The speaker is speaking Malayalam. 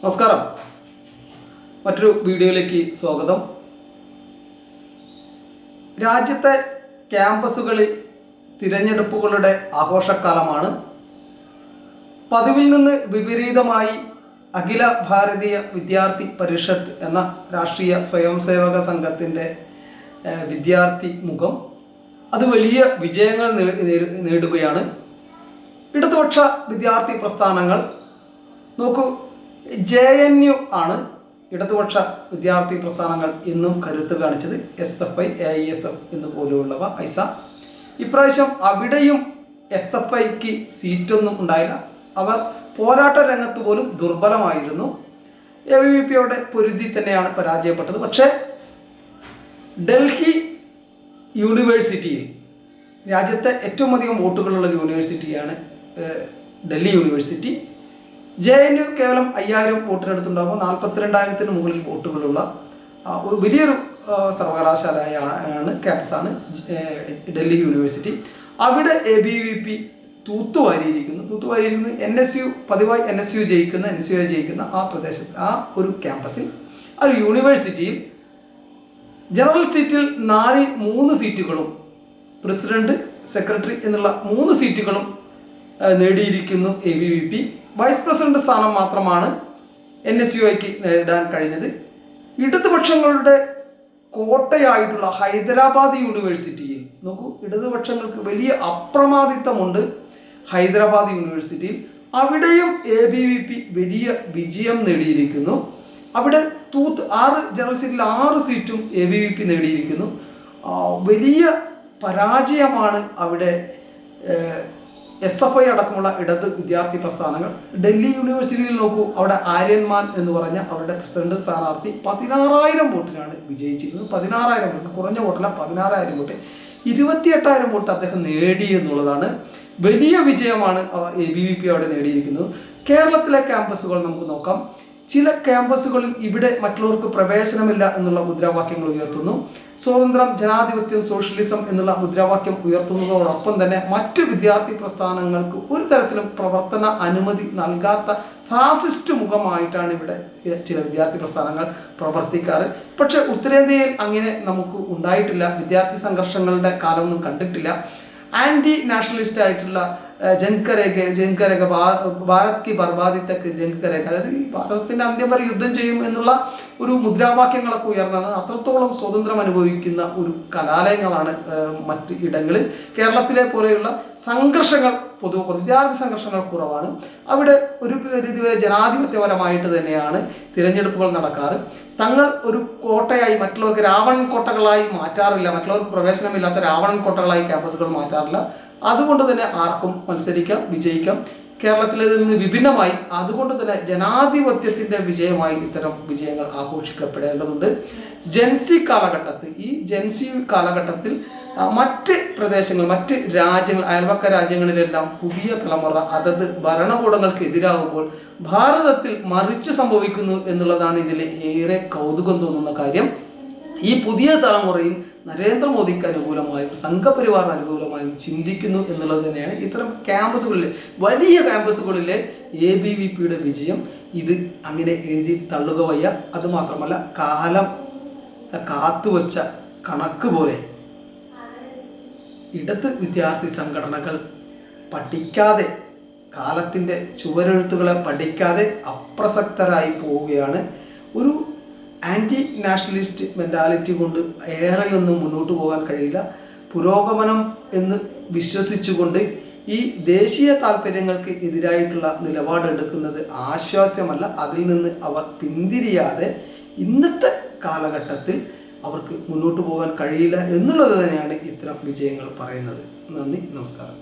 നമസ്കാരം. മറ്റൊരു വീഡിയോയിലേക്ക് സ്വാഗതം. രാജ്യത്തെ ക്യാമ്പസുകളിൽ തിരഞ്ഞെടുപ്പുകളുടെ ആഘോഷക്കാലമാണ് പതിവിൽ നിന്ന് വിപരീതമായി അഖില ഭാരതീയ വിദ്യാർത്ഥി പരിഷത്ത് എന്ന രാഷ്ട്രീയ സ്വയംസേവക സംഘത്തിന്റെ വിദ്യാർത്ഥി മുഖം. അത് വലിയ വിജയങ്ങൾ നേടുകയാണ്. ഇടതുപക്ഷ വിദ്യാർത്ഥി പ്രസ്ഥാനങ്ങൾ. നോക്കൂ ജെ എൻ യു ആണ് ഇടതുപക്ഷ വിദ്യാർത്ഥി പ്രസ്ഥാനങ്ങൾ ഇന്നും കരുത്ത് കാണിച്ചത്. S F I A I S F എന്ന് പോലെയുള്ളവ ഐസ. ഇപ്രാവശ്യം അവിടെയും എസ് എഫ് ഐക്ക് സീറ്റൊന്നും ഉണ്ടായില്ല. അവർ പോരാട്ട രംഗത്ത് പോലും ദുർബലമായിരുന്നു. എ വി പിയുടെ പൊരുതി തന്നെയാണ് പരാജയപ്പെട്ടത്. പക്ഷേ ഡൽഹി യൂണിവേഴ്സിറ്റിയിൽ രാജ്യത്തെ ഏറ്റവും അധികം വോട്ടുകളുള്ള യൂണിവേഴ്സിറ്റിയാണ് Delhi university. J N U കേവലം അയ്യായിരം വോട്ടിനടുത്തുണ്ടാകുമ്പോൾ നാൽപ്പത്തിരണ്ടായിരത്തിന് മുകളിൽ വോട്ടുകളുള്ള വലിയൊരു സർവകലാശാലയാണ് ക്യാമ്പസാണ് ഡൽഹി യൂണിവേഴ്സിറ്റി. അവിടെ എ ബി വി പി തൂത്തുവാരിയിരിക്കുന്നു. തൂത്തുവാരിയിരിക്കുന്നു. എൻ എസ് യു പതിവായി എൻ എസ് യു ജയിക്കുന്ന എൻ എസ് യു ജയിക്കുന്ന ആ പ്രദേശത്ത് ആ ഒരു ക്യാമ്പസിൽ ആ ഒരു യൂണിവേഴ്സിറ്റിയിൽ ജനറൽ സീറ്റിൽ നാലിൽ മൂന്ന് സീറ്റുകളും പ്രസിഡന്റ് സെക്രട്ടറി എന്നുള്ള മൂന്ന് സീറ്റുകളും നേടിയിരിക്കുന്നു A B V P. Vice president സ്ഥാനം മാത്രമാണ് എൻ എസ് യു ഐക്ക് നേടാൻ കഴിഞ്ഞത്. ഇടതുപക്ഷങ്ങളുടെ കോട്ടയായിട്ടുള്ള ഹൈദരാബാദ് യൂണിവേഴ്സിറ്റിയിൽ നോക്കൂ ഇടതുപക്ഷങ്ങൾക്ക് വലിയ അപ്രമാദിത്വമുണ്ട് ഹൈദരാബാദ് യൂണിവേഴ്സിറ്റിയിൽ അവിടെയും എ ബി വി പി വലിയ വിജയം നേടിയിരിക്കുന്നു. അവിടെ തൂത്ത് ആറ് ജനറൽ സീറ്റിൽ ആറ് സീറ്റും എ ബി വി പി നേടിയിരിക്കുന്നു. വലിയ പരാജയമാണ് അവിടെ എസ് എഫ് ഐ അടക്കമുള്ള ഇടത് വിദ്യാർത്ഥി പ്രസ്ഥാനങ്ങൾ. ഡൽഹി യൂണിവേഴ്സിറ്റിയിൽ നോക്കൂ അവിടെ ആര്യന്മാൻ എന്ന് പറഞ്ഞ അവരുടെ പ്രസിഡന്റ് സ്ഥാനാർത്ഥി പതിനാറായിരം വോട്ടിനാണ് വിജയിച്ചിരുന്നത്. പതിനാറായിരം വോട്ട് കുറഞ്ഞ വോട്ടല്ല പതിനാറായിരം വോട്ട്. ഇരുപത്തിയെട്ടായിരം വോട്ട് അദ്ദേഹം നേടി എന്നുള്ളതാണ്. വലിയ വിജയമാണ് എ ബി വി പി അവിടെ നേടിയിരിക്കുന്നത്. കേരളത്തിലെ ക്യാമ്പസുകൾ നമുക്ക് നോക്കാം. ചില ക്യാമ്പസുകളിൽ ഇവിടെ മറ്റുള്ളവർക്ക് പ്രവേശനമില്ല എന്നുള്ള മുദ്രാവാക്യങ്ങൾ ഉയർത്തുന്നു. സ്വാതന്ത്ര്യം ജനാധിപത്യം സോഷ്യലിസം എന്നുള്ള മുദ്രാവാക്യം ഉയർത്തുന്നതോടൊപ്പം തന്നെ മറ്റു വിദ്യാർത്ഥി പ്രസ്ഥാനങ്ങൾക്ക് ഒരു തരത്തിലും പ്രവർത്തന അനുമതി നൽകാത്ത ഫാസിസ്റ്റ് മുഖമായിട്ടാണ് ഇവിടെ ചില വിദ്യാർത്ഥി പ്രസ്ഥാനങ്ങൾ പ്രവർത്തിക്കാറ്. പക്ഷെ ഉത്തരേന്ത്യയിൽ അങ്ങനെ നമുക്ക് ഉണ്ടായിട്ടില്ല. വിദ്യാർത്ഥി സംഘർഷങ്ങളുടെ കാലമൊന്നും കണ്ടിട്ടില്ല. ആന്റി നാഷണലിസ്റ്റ് ആയിട്ടുള്ള ജൻകരേഖ ജൻകരേഖ ഭാരത് കി ബർബാദി ജൻകരേഖ. അതായത് ഈ ഭാരതത്തിന്റെ അന്ത്യം വരെ യുദ്ധം ചെയ്യും എന്നുള്ള ഒരു മുദ്രാവാക്യങ്ങളൊക്കെ ഉയർന്നാണ് അത്രത്തോളം സ്വതന്ത്രം അനുഭവിക്കുന്ന ഒരു കലാലയങ്ങളാണ് മറ്റ് ഇടങ്ങളിൽ. കേരളത്തിലെ പോലെയുള്ള സംഘർഷങ്ങൾ പൊതുവെ. വിദ്യാർത്ഥി സംഘർഷങ്ങൾ കുറവാണ്. അവിടെ ഒരു രീതി വരെ ജനാധിപത്യപരമായിട്ട് തന്നെയാണ് തിരഞ്ഞെടുപ്പുകൾ നടക്കാറ്. തങ്ങൾ ഒരു കോട്ടയായി മറ്റുള്ളവർക്ക് രാവണൻ കോട്ടകളായി മാറ്റാറില്ല മറ്റുള്ളവർക്ക് പ്രവേശനമില്ലാത്ത രാവണൻ കോട്ടകളായി ക്യാമ്പസുകൾ മാറ്റാറില്ല. അതുകൊണ്ട് തന്നെ ആർക്കും മത്സരിക്കാം വിജയിക്കാം. കേരളത്തിൽ നിന്ന് വിഭിന്നമായി അതുകൊണ്ട് തന്നെ ജനാധിപത്യത്തിന്റെ വിജയമായി ഇത്തരം വിജയങ്ങൾ ആഘോഷിക്കപ്പെടേണ്ടതുണ്ട്. ജൻസി കാലഘട്ടത്തിൽ ഈ ജൻസി കാലഘട്ടത്തിൽ മറ്റ് പ്രദേശങ്ങൾ മറ്റ് രാജ്യങ്ങൾ അയൽവക്ക രാജ്യങ്ങളിലെല്ലാം പുതിയ തലമുറ അതത് ഭരണകൂടങ്ങൾക്ക് എതിരാകുമ്പോൾ ഭാരതത്തിൽ മറിച്ച് സംഭവിക്കുന്നു എന്നുള്ളതാണ് ഇതിൽ ഏറെ കൗതുകം തോന്നുന്ന കാര്യം. ഈ പുതിയ തലമുറയും നരേന്ദ്രമോദിക്ക് അനുകൂലമായും സംഘപരിവാറിന് അനുകൂലമായും ചിന്തിക്കുന്നു എന്നുള്ളത് തന്നെയാണ് ഇത്തരം ക്യാമ്പസുകളിലെ വലിയ ക്യാമ്പസുകളിലെ എ ബി വി പിയുടെ വിജയം. ഇത് അങ്ങനെ എഴുതി തള്ളുക വയ്യ. അതുമാത്രമല്ല കാലം കാത്തുവച്ച കണക്ക് പോലെ ഇടത് വിദ്യാർത്ഥി സംഘടനകൾ പഠിക്കാതെ കാലത്തിന്റെ ചുവരെഴുത്തുകളെ പഠിക്കാതെ അപ്രസക്തരായി പോവുകയാണ്. ഒരു ആന്റി നാഷണലിസ്റ്റ് മെന്റാലിറ്റി കൊണ്ട് ഏറെയൊന്നും മുന്നോട്ട് പോകാൻ കഴിയില്ല. പുരോഗമനം എന്ന് വിശ്വസിച്ചുകൊണ്ട് ഈ ദേശീയ താല്പര്യങ്ങൾക്ക് എതിരായിട്ടുള്ള നിലപാടെടുക്കുന്നത് ആശ്വാസ്യമല്ല. അതിൽ നിന്ന് അവർ പിന്തിരിയാതെ ഇന്നത്തെ കാലഘട്ടത്തിൽ അവർക്ക് മുന്നോട്ട് പോകാൻ കഴിയില്ല എന്നുള്ളത് തന്നെയാണ് ഇത്തരം വിജയങ്ങൾ പറയുന്നത്. നന്ദി നമസ്കാരം.